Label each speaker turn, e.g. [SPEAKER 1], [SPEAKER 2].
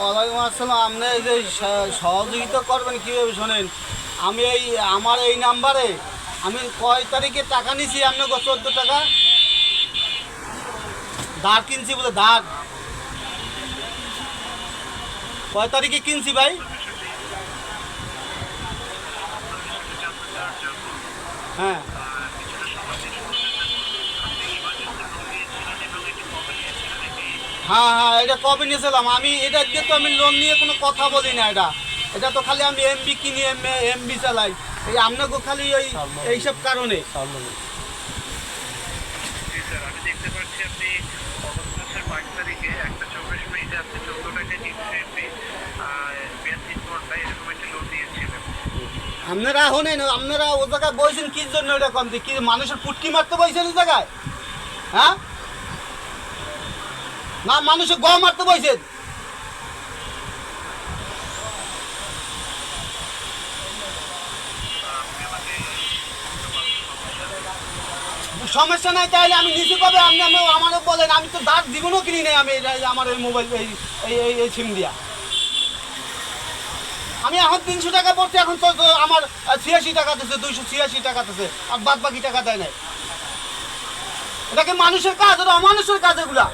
[SPEAKER 1] ওয়ালাইকুম আসসালাম। আপনি যে সহযোগিতা করবেন কীভাবে শোনেন? আমি এই, আমার এই নাম্বারে আমি কয় তারিখে টাকা নিছি? আপনাকে চোদ্দ টাকা? দাঁড় কিনছি বলে দাঁড় কয় তারিখে কিনছি ভাই? হ্যাঁ। হ্যাঁ হ্যাঁ এটা কবে নিয়েছিলাম? আমি এটা দিয়ে তো আমি লোন নিয়ে কোনো কথা বলি না এটা। এটা তো খালি আমি এমবি কিনি এমবি চালাই। এই আপনাকে খালি ওই এইসব কারণে। আপনারা শোনেন আপনারা ও জায়গায় বলছেন কি জন্য এটা কম কি মানুষের পুটকি মারতে বলছেন এই জায়গায়? হ্যাঁ? না মানুষের গম মারতে বলছেন সমস্যা নাই, তাহলে আমি নিচে কবে আপনি আমি আমারও বলেন, আমি তো দাঁত জীবনও কিনি নাই আমি আমার এই মোবাইল, এই এই, এই- সিম দিয়া। আমি এখন তিনশো টাকা পড়ছে, এখন তো আমার ছিয়াশি টাকা দিচ্ছে দুইশো ছিয়াশি টাকা দিচ্ছে আর বাদ বাকি টাকা দেয় নাই। এটা কি মানুষের কাজ, এটা অমানুষের কাজ এগুলা?